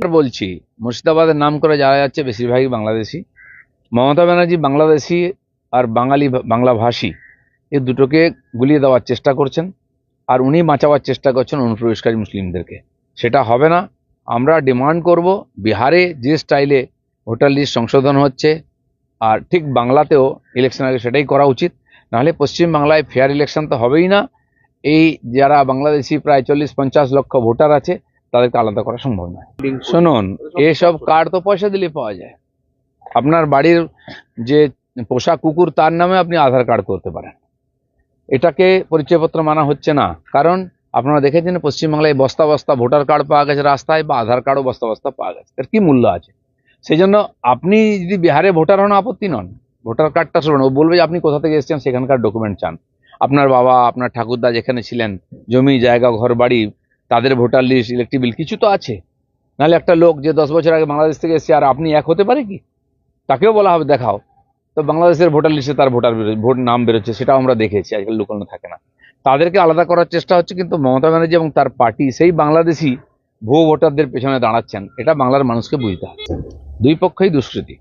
বলছি, মুর্শিদাবাদের নাম করে যারা যাচ্ছে বেশিরভাগই বাংলাদেশি। মমতা ব্যানার্জি বাংলাদেশি আর বাঙালি বাংলা ভাষী এই দুটোকে গুলিয়ে দেওয়ার চেষ্টা করছেন আর উনি বাঁচাবার চেষ্টা করছেন অনুপ্রবেশকারী মুসলিমদেরকে। সেটা হবে না। আমরা ডিমান্ড করব বিহারে যে স্টাইলে ভোটার লিস্ট সংশোধন হচ্ছে আর ঠিক বাংলাতেও ইলেকশন আগে সেটাই করা উচিত। নাহলে পশ্চিমবাংলায় ফেয়ার ইলেকশন তো হবেই না। এই যারা বাংলাদেশি প্রায় চল্লিশ পঞ্চাশ লক্ষ ভোটার আছে তাদেরকে আলাদা করা সম্ভব নয়। শুনুন এসব কার্ড তো পয়সা দিলে পাওয়া যায়। আপনার বাড়ির যে পোষা কুকুর তার নামে আপনি আধার কার্ড করতে পারেন। এটাকে পরিচয়পত্র মানা হচ্ছে না। কারণ আপনারা দেখেছেন পশ্চিমবাংলায় বস্তা বস্তা ভোটার কার্ড পাওয়া গেছে রাস্তায় বা আধার কার্ডও বস্তা বস্তা পাওয়া গেছে। এর কি মূল্য আছে? সেই জন্য আপনি যদি বিহারে ভোটার হন আপত্তি নন। ভোটার কার্ডটা শুনুন ও বলবে যে আপনি কোথা থেকে এসেছেন সেখানকার ডকুমেন্ট চান। আপনার বাবা আপনার ঠাকুরদা যেখানে ছিলেন জমি জায়গা ঘর বাড়ি তাদের ভোটার লিস্ট ইলেকট্রিক বিল কিছু তো আছে। নাহলে একটা লোক যে দশ বছর আগে বাংলাদেশ থেকে এসেছে, আর আপনি এক হতে পারে কি? তাকেও বলা হবে, দেখাও। তো বাংলাদেশের ভোটার লিস্টে তার ভোটার ভোট নাম বেরোচ্ছে, সেটাও আমরা দেখেছি, আজকাল লুকানো থাকে না। তাদেরকে আলাদা করার চেষ্টা হচ্ছে, কিন্তু মমতা ব্যানার্জি এবং তার পার্টি সেই বাংলাদেশি ভুয়ো ভোটারদের পেছনে দাঁড়াচ্ছেন, এটা বাংলার মানুষকে বুঝতে হবে। দুই পক্ষই দুষ্কৃতি।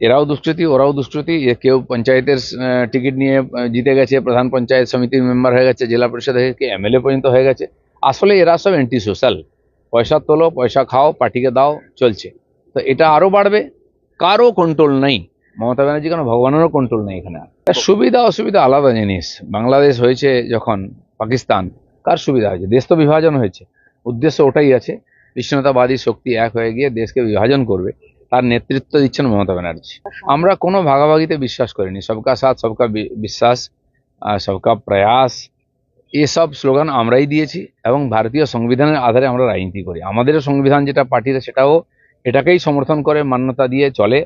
এরাও দুষ্কৃতি, ওরাও দুষ্কৃতি কেউ পঞ্চায়েতের টিকিট নিয়ে জিতে গেছে, প্রধান পঞ্চায়েত সমিতির মেম্বার হয়ে গেছে, জেলা পরিষদ হয়ে গেছে এমএলএ পর্যন্ত হয়ে গেছে। আসলে এরা সব অ্যান্টি সোশ্যাল পয়সা তোলো, পয়সা খাও, পার্টিকে দাও, চলছে। তো এটা আরও বাড়বে কারও কন্ট্রোল নেই। মমতা ব্যানার্জি কোনো? ভগবানেরও কন্ট্রোল নেই এখানে। সুবিধা, অসুবিধা আলাদা জিনিস। বাংলাদেশ হয়েছে যখন পাকিস্তান, কার সুবিধা হয়েছে? দেশ তো বিভাজন হয়েছে। উদ্দেশ্য ওটাই আছে। বিচ্ছিন্নতাবাদী শক্তি এক হয়ে গিয়ে দেশকে বিভাজন করবে। তার নেতৃত্ব দিচ্ছেন মমতা ব্যানার্জি। আমরা কোনো ভাগাভাগিতে বিশ্বাস করিনি। সবকা সাথ, সবকা বিশ্বাস সবকা প্রয়াস। এসব স্লোগান আমরাই দিয়েছি এবং ভারতীয় সংবিধানের আধারে আমরা রাজনীতি করি। আমাদেরও সংবিধান যেটা পার্টিতে সেটাও এটাকেই সমর্থন করে মান্যতা দিয়ে চলে।